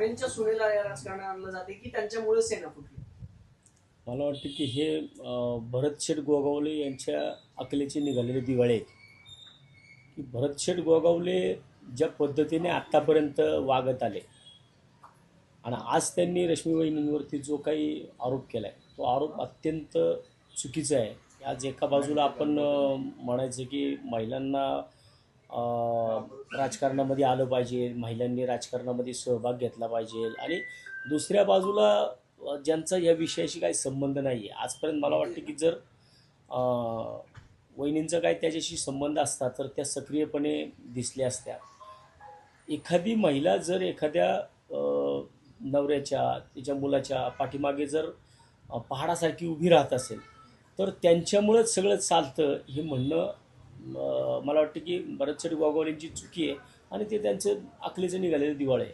ठाकरेंच्या सुनेला या राजकारणात आणलं जाते की त्यांच्यामुळे सेना फुटली. मला वाटतं की हे भरत शेठ गोगावले यांच्या अकलेचे निघालेले दिवाळे की की भरतशेठ गोगावले ज्या पद्धतीने आत्तापर्यंत वागत आले आणि आज त्यांनी रश्मी वहिनींवरती जो काही आरोप केला आहे तो आरोप अत्यंत चुकीचा आहे. आज एका बाजूला आपण म्हणायचं की महिलांना राजकारणामध्ये आलं पाहिजे महिलांनी राजकारणामध्ये सहभाग घेतला पाहिजे. आणि दुसऱ्या बाजूला ज्यांचा या विषयाशी काही संबंध नाही आहे आजपर्यंत मला वाटतं की जर वहिनींचा काय त्याच्याशी संबंध असता तर त्या सक्रियपणे दिसल्या असत्या. एखादी महिला जर एखाद्या नवऱ्याच्या तिच्या मुलाच्या पाठीमागे जर पहाडासारखी उभी राहत असेल तर त्यांच्यामुळंच सगळं चालतं हे म्हणणं मला वाटतं की बऱ्याचसाठी गोगावलेंची चुकी आहे आणि ते त्यांचं अकलेचं निघालेलं दिवाळ आहे.